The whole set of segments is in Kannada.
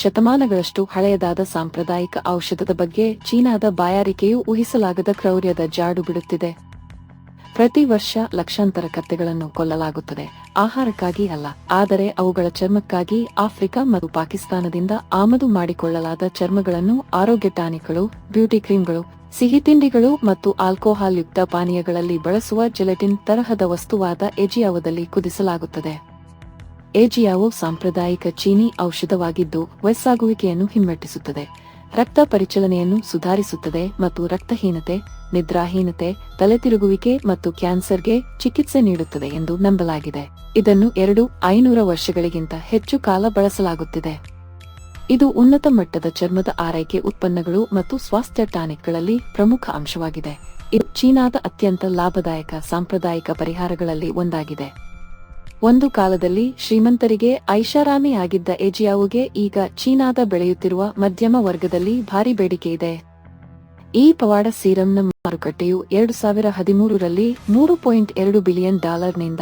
ಶತಮಾನಗಳಷ್ಟು ಹಳೆಯದಾದ ಸಾಂಪ್ರದಾಯಿಕ ಔಷಧದ ಬಗ್ಗೆ ಚೀನಾದ ಬಾಯಾರಿಕೆಯು ಊಹಿಸಲಾಗದ ಕ್ರೌರ್ಯದ ಜಾಡು ಬಿಡುತ್ತಿದೆ. ಪ್ರತಿ ವರ್ಷ ಲಕ್ಷಾಂತರ ಕತ್ತೆಗಳನ್ನು ಕೊಲ್ಲಲಾಗುತ್ತದೆ. ಆಹಾರಕ್ಕಾಗಿ ಅಲ್ಲ, ಆದರೆ ಅವುಗಳ ಚರ್ಮಕ್ಕಾಗಿ ಆಫ್ರಿಕಾ ಮತ್ತು ಪಾಕಿಸ್ತಾನದಿಂದ ಆಮದು ಮಾಡಿಕೊಳ್ಳಲಾದ ಚರ್ಮಗಳನ್ನು ಆರೋಗ್ಯ ಟಾನಿಕ್ಗಳು, ಬ್ಯೂಟಿ ಕ್ರೀಮ್ಗಳು, ಸಿಹಿ ತಿಂಡಿಗಳು ಮತ್ತು ಆಲ್ಕೋಹಾಲ್ ಯುಕ್ತ ಪಾನೀಯಗಳಲ್ಲಿ ಬಳಸುವ ಜೆಲೆಟಿನ್ ತರಹದ ವಸ್ತುವಾದ ಎಜಿಯಾವದಲ್ಲಿ ಕುದಿಸಲಾಗುತ್ತದೆ. ಏಜಿಯಾವು ಸಾಂಪ್ರದಾಯಿಕ ಚೀನಿ ಔಷಧವಾಗಿದ್ದು ವಯಸ್ಸಾಗುವಿಕೆಯನ್ನು ಹಿಮ್ಮೆಟ್ಟಿಸುತ್ತದೆ. ರಕ್ತ ಪರಿಚಲನೆಯನ್ನು ಸುಧಾರಿಸುತ್ತದೆ ಮತ್ತು ರಕ್ತಹೀನತೆ, ನಿದ್ರಾಹೀನತೆ, ತಲೆತಿರುಗುವಿಕೆ ಮತ್ತು ಕ್ಯಾನ್ಸರ್ಗೆ ಚಿಕಿತ್ಸೆ ನೀಡುತ್ತದೆ ಎಂದು ನಂಬಲಾಗಿದೆ. ಇದನ್ನು ಎರಡು ಐನೂರ ವರ್ಷಗಳಿಗಿಂತ ಹೆಚ್ಚು ಕಾಲ ಬಳಸಲಾಗುತ್ತಿದೆ. ಇದು ಉನ್ನತ ಮಟ್ಟದ ಚರ್ಮದ ಆರೈಕೆ ಉತ್ಪನ್ನಗಳು ಮತ್ತು ಸ್ವಾಸ್ಥ್ಯ ಟಾನಿಕ್ಗಳಲ್ಲಿ ಪ್ರಮುಖ ಅಂಶವಾಗಿದೆ. ಇದು ಚೀನಾದ ಅತ್ಯಂತ ಲಾಭದಾಯಕ ಸಾಂಪ್ರದಾಯಿಕ ಪರಿಹಾರಗಳಲ್ಲಿ ಒಂದಾಗಿದೆ. ಒಂದು ಕಾಲದಲ್ಲಿ ಶ್ರೀಮಂತರಿಗೆ ಐಷಾರಾಮಿಯಾಗಿದ್ದ ಎಜಿಯಾವುಗೆ ಈಗ ಚೀನಾದ ಬೆಳೆಯುತ್ತಿರುವ ಮಧ್ಯಮ ವರ್ಗದಲ್ಲಿ ಭಾರಿ ಇದೆ. ಈ ಪವಾಡ ಸೀರಂನ ಮಾರುಕಟ್ಟೆಯು ಎರಡು ಸಾವಿರ ಹದಿಮೂರರಲ್ಲಿ ಮೂರು ಪಾಯಿಂಟ್ ಎರಡು ಬಿಲಿಯನ್ ಡಾಲರ್ನಿಂದ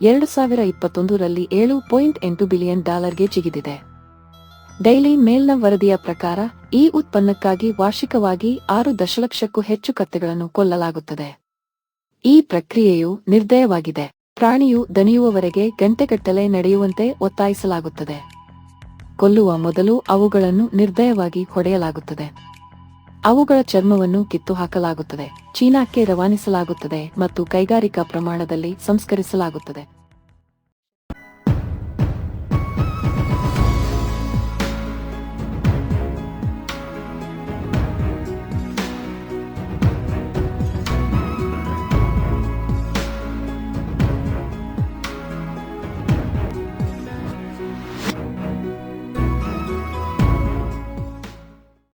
ಎರಡು ಸಾವಿರ ಇಪ್ಪತ್ತೊಂದರಲ್ಲಿ ಏಳು ಪಾಯಿಂಟ್ ಎಂಟು ಬಿಲಿಯನ್ ಡಾಲರ್ಗೆ ಜಿಗಿದಿದೆ ಡೈಲಿ ಮೇಲ್ನ ವರದಿಯ ಪ್ರಕಾರ ಈ ಉತ್ಪನ್ನಕ್ಕಾಗಿ ವಾರ್ಷಿಕವಾಗಿ ಆರು ದಶಲಕ್ಷಕ್ಕೂ ಹೆಚ್ಚು ಕತ್ತೆಗಳನ್ನು ಕೊಲ್ಲಲಾಗುತ್ತದೆ. ಈ ಪ್ರಕ್ರಿಯೆಯು ನಿರ್ದಯವಾಗಿದೆ. ಪ್ರಾಣಿಯು ದಣಿಯುವವರೆಗೆ ಗಂಟೆಗಟ್ಟಲೆ ನಡೆಯುವಂತೆ ಒತ್ತಾಯಿಸಲಾಗುತ್ತದೆ. ಕೊಲ್ಲುವ ಮೊದಲು ಅವುಗಳನ್ನು ನಿರ್ದಯವಾಗಿ ಹೊಡೆಯಲಾಗುತ್ತದೆ. ಅವುಗಳ ಚರ್ಮವನ್ನು ಕಿತ್ತು ಹಾಕಲಾಗುತ್ತದೆ ಚೀನಾಕ್ಕೆ ರವಾನಿಸಲಾಗುತ್ತದೆ ಮತ್ತು ಕೈಗಾರಿಕಾ ಪ್ರಮಾಣದಲ್ಲಿ ಸಂಸ್ಕರಿಸಲಾಗುತ್ತದೆ.